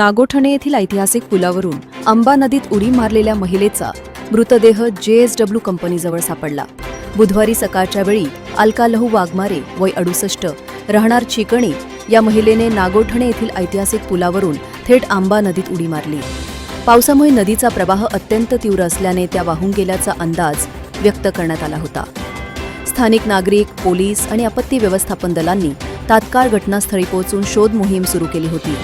नागोठणे येथील ऐतिहासिक पुलावरून अंबा नदीत उडी मारलेल्या महिलेचा मृतदेह जेएसडब्ल्यू कंपनीजवळ सापडला. बुधवारी सकाळच्या वेळी अलकालहू वाघमारे वय अडुसष्ट राहणार चिकणी या महिलेने नागोठणे येथील ऐतिहासिक पुलावरून थेट आंबा नदीत उडी मारली. पावसामुळे नदीचा प्रवाह अत्यंत तीव्र असल्याने त्या वाहून गेल्याचा अंदाज व्यक्त करण्यात आला होता. स्थानिक नागरिक पोलीस आणि आपत्ती व्यवस्थापन दलांनी तात्काळ घटनास्थळी पोहोचून शोध मोहीम सुरू केली होती.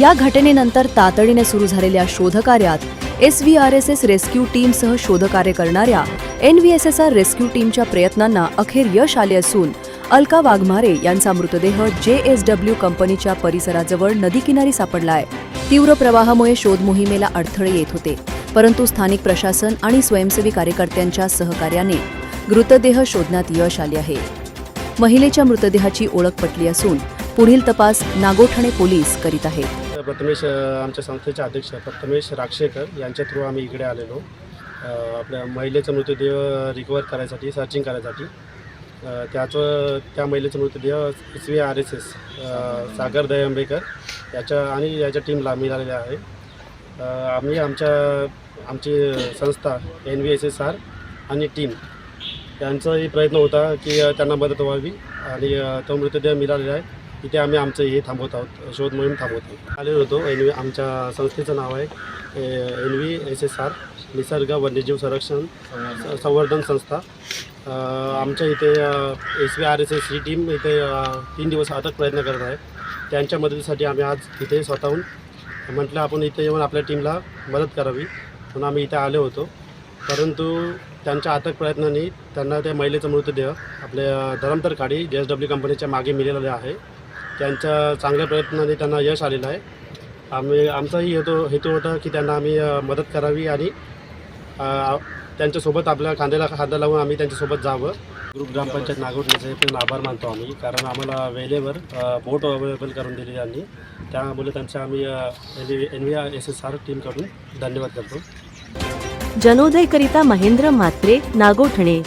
या घटनेनंतर तातडीने सुरू झालेल्या शोधकार्यात S V R S S rescue टीमसह शोधकार्य करणाऱ्या N V S S R rescue टीमच्या प्रयत्नांना अखेर यश आले असून अलका वाघमारे यांचा मृतदेह जे एस डब्ल्यू कंपनीच्या परिसराजवळ नदीकिनारी सापडला आहे तीव्र प्रवाहामुळे शोध मोहिमेला अडथळे येत होते. परंतु स्थानिक प्रशासन आणि स्वयंसेवी कार्यकर्त्यांच्या सहकार्याने मृतदेह शोधण्यात यश आले आहे. महिलेच्या मृतदेहाची ओळख पटली असून पुढील तपास नागोठणे पोलीस करीत आहेत. प्रथमेश आमच्या संस्थेचे अध्यक्ष प्रथमेश राक्षेकर यांच्या थ्रू आम्ही इकडे आलेलो. आपल्या महिलेचा मृतदेह रिकवर करायसाठी सर्चिंग करायसाठी. त्याचं त्या महिलेचा मृतदेह S V R S S Sagar Dayambekar याच्या आणि याच्या टीमला मिळालेल्या आहे. आम्ही आमच्या आमची संस्था N V S S R आणि टीम यांचाही प्रयत्न होता की त्यांना मदत व्हावी आणि तो मृतदेह मिळालेला आहे. इथे आम्ही आमचं हे थांबवत आहोत शोध मोहीम थांबवत आलेलो होतो एन व्ही आमच्या संस्थेचं नाव आहे N V S S R निसर्ग वन्यजीव संरक्षण संवर्धन. संस्था. आमच्या इथे S V R S S ही टीम इथे तीन दिवस अथक प्रयत्न करत आहे. त्यांच्या मदतीसाठी आम्ही आज इथे स्वतःहून म्हटलं आपण इथे येऊन आपल्या टीमला मदत करावी म्हणून आम्ही इथे आलो होतो. परंतु त्यांच्या अथक प्रयत्नांनी त्यांना त्या महिलेचा मृतदेह आपल्या धरमतर काडी जे एस डब्ल्यू कंपनीच्या मागे मिळालेलं आहे. त्यांच्या चांगल्या प्रयत्नांनी त्यांना यश आलेलं आहे. आम्ही आमचाही हेतू हेतू होता की त्यांना आम्ही मदत करावी आणि त्यांच्यासोबत आपल्या खांद्याला खांदा लावून आम्ही त्यांच्यासोबत जावं. ग्रुप ग्रामपंचायत नागोठण्याचे पण आभार मानतो आम्ही कारण आम्हाला वेळेवर बोट अवेलेबल करून दिली त्यांनी त्यामुळे त्यांचा आम्ही N V S S R टीमकडून धन्यवाद करतो. जनोदयकरिता महेंद्र म्हात्रे नागोठणे.